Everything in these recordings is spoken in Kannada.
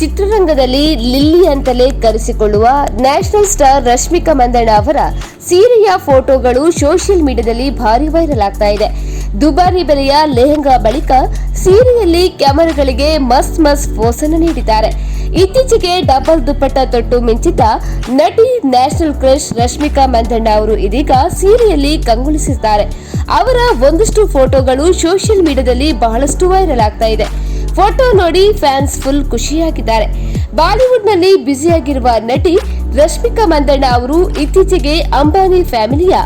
ಚಿತ್ರರಂಗದಲ್ಲಿ ಲಿಲ್ಲಿ ಅಂತಲೇ ಕರೆಸಿಕೊಳ್ಳುವ ನ್ಯಾಷನಲ್ ಸ್ಟಾರ್ ರಶ್ಮಿಕಾ ಮಂದಣ್ಣ ಅವರ ಸೀರೆಯ ಫೋಟೋಗಳು ಸೋಷಿಯಲ್ ಮೀಡಿಯಾದಲ್ಲಿ ಭಾರಿ ವೈರಲ್ ಆಗ್ತಾ ಇದೆ. ದುಬಾರಿ ಬೆಲೆಯ ಲೆಹಂಗಾ ಬಳಿಕ ಸೀರೆಯಲ್ಲಿ ಕ್ಯಾಮರಾಗಳಿಗೆ ಮಸ್ತ್ ಮಸ್ತ್ ಪೋಸ್ ನೀಡಿದ್ದಾರೆ. ಇತ್ತೀಚೆಗೆ ಡಬಲ್ ದುಪ್ಪಟ್ಟ ತೊಟ್ಟು ಮಿಂಚಿದ್ದ ನಟಿ ನ್ಯಾಷನಲ್ ಕ್ರಶ್ ರಶ್ಮಿಕಾ ಮಂದಣ್ಣ ಅವರು ಇದೀಗ ಸೀರೆಯಲ್ಲಿ ಕಂಗೊಳಿಸಿದ್ದಾರೆ. ಅವರ ಒಂದಷ್ಟು ಫೋಟೋಗಳು ಸೋಷಿಯಲ್ ಮೀಡಿಯಾದಲ್ಲಿ ಬಹಳಷ್ಟು ವೈರಲ್ ಆಗ್ತಾ ಇದೆ. ಫೋಟೋ ನೋಡಿ ಫ್ಯಾನ್ಸ್ ಫುಲ್ ಖುಷಿಯಾಗಿದ್ದಾರೆ. ಬಾಲಿವುಡ್ನಲ್ಲಿ ಬ್ಯುಸಿಯಾಗಿರುವ ನಟಿ ರಶ್ಮಿಕಾ ಮಂದಣ್ಣ ಅವರು ಇತ್ತೀಚೆಗೆ ಅಂಬಾನಿ ಫ್ಯಾಮಿಲಿಯ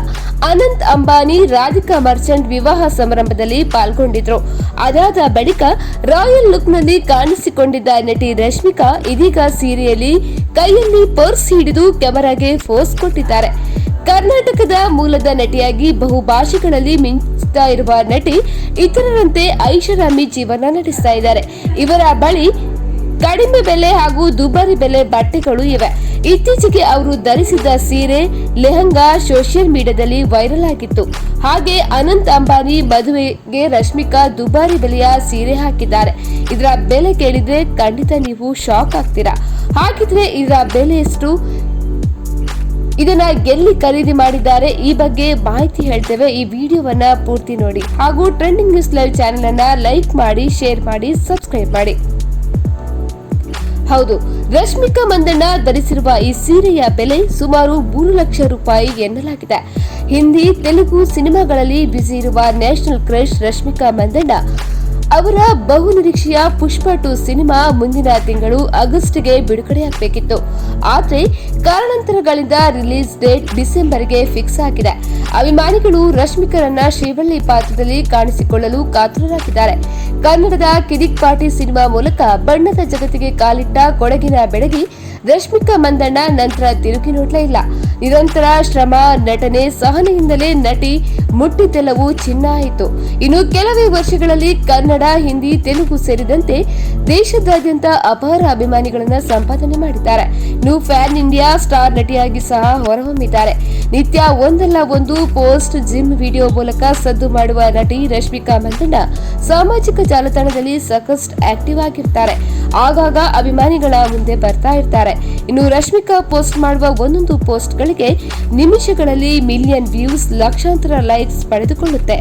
ಅನಂತ್ ಅಂಬಾನಿ, ರಾಧಿಕಾ ಮರ್ಚೆಂಟ್ ವಿವಾಹ ಸಮಾರಂಭದಲ್ಲಿ ಪಾಲ್ಗೊಂಡಿದ್ರು. ಅದಾದ ಬಳಿಕ ರಾಯಲ್ ಲುಕ್ನಲ್ಲಿ ಕಾಣಿಸಿಕೊಂಡಿದ್ದ ನಟಿ ರಶ್ಮಿಕಾ ಇದೀಗ ಸೀರೆಯಲ್ಲಿ ಕೈಯಲ್ಲಿ ಪರ್ಸ್ ಹಿಡಿದು ಕ್ಯಾಮೆರಾಗೆ ಫೋಸ್ ಕೊಟ್ಟಿದ್ದಾರೆ. ಕರ್ನಾಟಕದ ಮೂಲದ ನಟಿಯಾಗಿ ಬಹುಭಾಷೆಗಳಲ್ಲಿ ಮಿಂಚುತ್ತಾ ಇರುವ ನಟಿ ಇತರರಂತೆ ಐಷಾರಾಮಿ ಜೀವನ ನಡೆಸ್ತಾ ಇದ್ದಾರೆ. ಇವರ ಬಳಿ ಕಡಿಮೆ ಬೆಲೆ ಹಾಗೂ ದುಬಾರಿ ಬೆಲೆ ಬಟ್ಟೆಗಳು ಇವೆ. ಇತ್ತೀಚೆಗೆ ಅವರು ಧರಿಸಿದ ಸೀರೆ, ಲೆಹಂಗಾ ಸೋಷಿಯಲ್ ಮೀಡಿಯಾದಲ್ಲಿ ವೈರಲ್ ಆಗಿತ್ತು. ಹಾಗೆ ಅನಂತ್ ಅಂಬಾನಿ ಮದುವೆಗೆ ರಶ್ಮಿಕಾ ದುಬಾರಿ ಬೆಲೆಯ ಸೀರೆ ಹಾಕಿದ್ದಾರೆ. ಇದರ ಬೆಲೆ ಕೇಳಿದ್ರೆ ಖಂಡಿತ ನೀವು ಶಾಕ್ ಆಗ್ತೀರಾ. ಹಾಗಿದ್ರೆ ಇದರ ಬೆಲೆ ಎಷ್ಟು? ಇದನ್ನ ಎಲ್ಲಿ ಖರೀದಿ ಮಾಡಿದ್ದಾರೆ ಈ ಬಗ್ಗೆ ಮಾಹಿತಿ ಹೇಳ್ತೇವೆ. ಈ ವಿಡಿಯೋವನ್ನ ಪೂರ್ತಿ ನೋಡಿ. ಹಾಗೂ ಟ್ರೆಂಡಿಂಗ್ ನ್ಯೂಸ್ ಲೈವ್ ಚಾನೆಲ್ ಅನ್ನ ಲೈಕ್ ಮಾಡಿ ಶೇರ್ ಮಾಡಿ ಸಬ್ಸ್ಕ್ರೈಬ್ ಮಾಡಿ. ಹೌದು, ರಶ್ಮಿಕಾ ಮಂದಣ್ಣ ಧರಿಸಿರುವ ಈ ಸೀರೆಯ ಬೆಲೆ ಸುಮಾರು ಮೂರು ಲಕ್ಷ ರೂಪಾಯಿ ಎನ್ನಲಾಗಿದೆ. ಹಿಂದಿ, ತೆಲುಗು ಸಿನಿಮಾಗಳಲ್ಲಿ ಬ್ಯುಸಿ ಇರುವ ನ್ಯಾಷನಲ್ ಕ್ರಶ್ ರಶ್ಮಿಕಾ ಮಂದಣ್ಣ ಅವರ ಬಹುನಿರೀಕ್ಷೆಯ ಪುಷ್ಪ ಟು ಸಿನಿಮಾ ಮುಂದಿನ ತಿಂಗಳು ಆಗಸ್ಟ್ಗೆ ಬಿಡುಗಡೆಯಾಗಬೇಕಿತ್ತು. ಆದರೆ ಕಾರಣಾಂತರಗಳಿಂದ ರಿಲೀಸ್ ಡೇಟ್ ಡಿಸೆಂಬರ್ಗೆ ಫಿಕ್ಸ್ ಆಗಿದೆ. ಅಭಿಮಾನಿಗಳು ರಶ್ಮಿಕರನ್ನ ಶ್ರೀವಳ್ಳಿ ಪಾತ್ರದಲ್ಲಿ ಕಾಣಿಸಿಕೊಳ್ಳಲು ಕಾತುರರಾಗಿದ್ದಾರೆ. ಕನ್ನಡದ ಕಿರಿಕ್ ಪಾಟಿ ಸಿನಿಮಾ ಮೂಲಕ ಬಣ್ಣದ ಜಗತ್ತಿಗೆ ಕಾಲಿಟ್ಟ ಕೊಡಗಿನ ಬೆಡಗಿ ರಶ್ಮಿಕಾ ಮಂದಣ್ಣ ನಂತರ ತಿರುಗಿ ನೋಡ್ಲೇ ಇಲ್ಲ. ನಿರಂತರ ಶ್ರಮ, ನಟನೆ ಸಹನೆಯಿಂದಲೇ ನಟಿ ಮುಟ್ಟಿದ್ದೆಲ್ಲವೂ ಚಿನ್ನ ಆಯಿತು. ಇನ್ನು ಕೆಲವೇ ವರ್ಷಗಳಲ್ಲಿ ಕನ್ನಡ, ಹಿಂದಿ, ತೆಲುಗು ಸೇರಿದಂತೆ ದೇಶದಾದ್ಯಂತ ಅಪಾರ ಅಭಿಮಾನಿಗಳನ್ನ ಸಂಪಾದನೆ ಮಾಡಿದ್ದಾರೆ. ಇನ್ನು ಫ್ಯಾನ್ ಇಂಡಿಯಾ ಸ್ಟಾರ್ ನಟಿಯಾಗಿ ಸಹ ಹೊರಹೊಮ್ಮಿದ್ದಾರೆ. ನಿತ್ಯ ಒಂದಲ್ಲ ಒಂದು ಪೋಸ್ಟ್ ಜಿಮ್ ವಿಡಿಯೋ ಮೂಲಕ ಸದ್ದು ಮಾಡುವ ನಟಿ ರಶ್ಮಿಕಾ ಮಂದಣ್ಣ ಸಾಮಾಜಿಕ ಜಾಲತಾಣದಲ್ಲಿ ಸಾಕಷ್ಟು ಆಕ್ಟಿವ್ ಆಗಿರ್ತಾರೆ. ಆಗಾಗ ಅಭಿಮಾನಿಗಳ ಮುಂದೆ ಬರ್ತಾ ಇರ್ತಾರೆ. ಇನ್ನು ರಶ್ಮಿಕಾ ಪೋಸ್ಟ್ ಮಾಡುವ ಒಂದೊಂದು ಪೋಸ್ಟ್ಗಳಿಗೆ ನಿಮಿಷಗಳಲ್ಲಿ ಮಿಲಿಯನ್ ವ್ಯೂಸ್, ಲಕ್ಷಾಂತರ ಲೈಕ್ಸ್ ಪಡೆದುಕೊಳ್ಳುತ್ತೆ.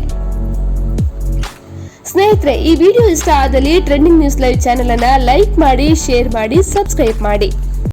ಸ್ನೇಹಿತರೆ, ಈ ವಿಡಿಯೋ ಇಷ್ಟ ಆದಲ್ಲಿ ಟ್ರೆಂಡಿಂಗ್ ನ್ಯೂಸ್ ಲೈವ್ ಚಾನೆಲ್ ಅನ್ನ ಲೈಕ್ ಮಾಡಿ, ಶೇರ್ ಮಾಡಿ, ಸಬ್ಸ್ಕ್ರೈಬ್ ಮಾಡಿ.